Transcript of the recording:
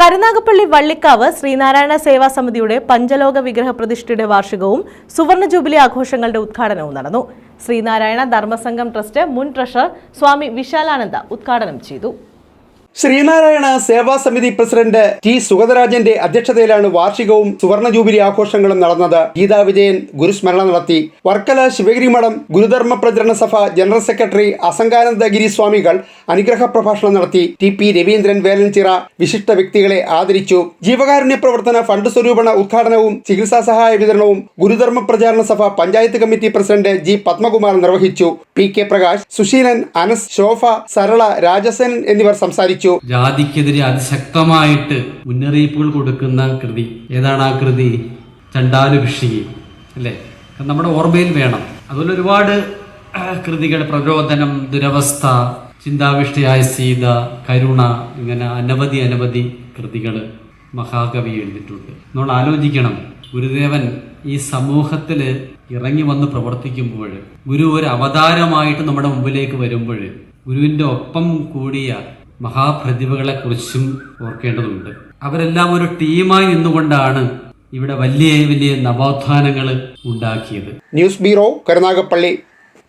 കരുനാഗപ്പള്ളി വള്ളിക്കാവ് ശ്രീനാരായണ സേവാ സമിതിയുടെ പഞ്ചലോക വിഗ്രഹ പ്രതിഷ്ഠയുടെ വാർഷികവും സുവർണ ജൂബിലി ആഘോഷങ്ങളുടെ ഉദ്ഘാടനവും നടന്നു. ശ്രീനാരായണ ധർമ്മസംഘം ട്രസ്റ്റ് മുൻ ട്രഷറർ സ്വാമി വിശാലാനന്ദ ഉദ്ഘാടനം ചെയ്തു. ശ്രീനാരായണ സേവാ സമിതി പ്രസിഡന്റ് ടി സുഗതരാജന്റെ അധ്യക്ഷതയിലാണ് വാർഷികവും സുവർണ ജൂബിലി ആഘോഷങ്ങളും നടന്നത്. ഗീതാ വിജയൻ ഗുരുസ്മരണ നടത്തി. വർക്കല ശിവഗിരി മഠം ഗുരുധർമ്മ പ്രചരണ സഭ ജനറൽ സെക്രട്ടറി അസങ്കാനന്ദഗിരി സ്വാമികൾ അനുഗ്രഹ പ്രഭാഷണം നടത്തി. ടി പി രവീന്ദ്രൻ വേലൻചിറ വിശിഷ്ട വ്യക്തികളെ ആദരിച്ചു. ജീവകാരുണ്യ പ്രവർത്തന ഫണ്ട് സ്വരൂപണ ഉദ്ഘാടനവും ചികിത്സാ സഹായ വിതരണവും Gurudharma Pracharana Sabha panchayat committee president G Padmakumar നിർവഹിച്ചു. പി കെ പ്രകാശ് സുശീലൻ അനസ് ശോഭ സരള രാജസേനൻ എന്നിവർ സംസാരിച്ചു. ജാതിക്കെതിരെ അതിശക്തമായിട്ട് മുന്നറിയിപ്പുകൾ കൊടുക്കുന്ന കൃതി. ഏതാണ് ആ കൃതി? ചണ്ടാലുഭിഷികി. അല്ലേ? നമ്മുടെ ഓർമ്മയിൽ വേണം. അതുപോലെ ഒരുപാട് കൃതികൾ. പ്രചോദനം ദുരവസ്ഥ ചിന്താവിഷ്ടയായ സീത കരുണ ഇങ്ങനെ അനവധി അനവധി കൃതികൾ മഹാകവി എഴുതിയിട്ടുണ്ട്. നമ്മൾ ആലോചിക്കണം. ഗുരുദേവൻ ഈ സമൂഹത്തിൽ ഇറങ്ങി വന്ന് പ്രവർത്തിക്കുമ്പോൾ ഗുരു ഒരു അവതാരമായിട്ട് നമ്മുടെ മുമ്പിലേക്ക് വരുമ്പോൾ ഗുരുവിന്റെ ഒപ്പം കൂടിയ മഹാപ്രതിഭകളെ കുറിച്ചും ഓർക്കേണ്ടതുണ്ട്. അവരെല്ലാം ഒരു ടീമായി നിന്നുകൊണ്ടാണ് ഇവിടെ വലിയ വലിയ നവോത്ഥാനങ്ങൾ ഉണ്ടാക്കിയത്. News bureau Karunagappally.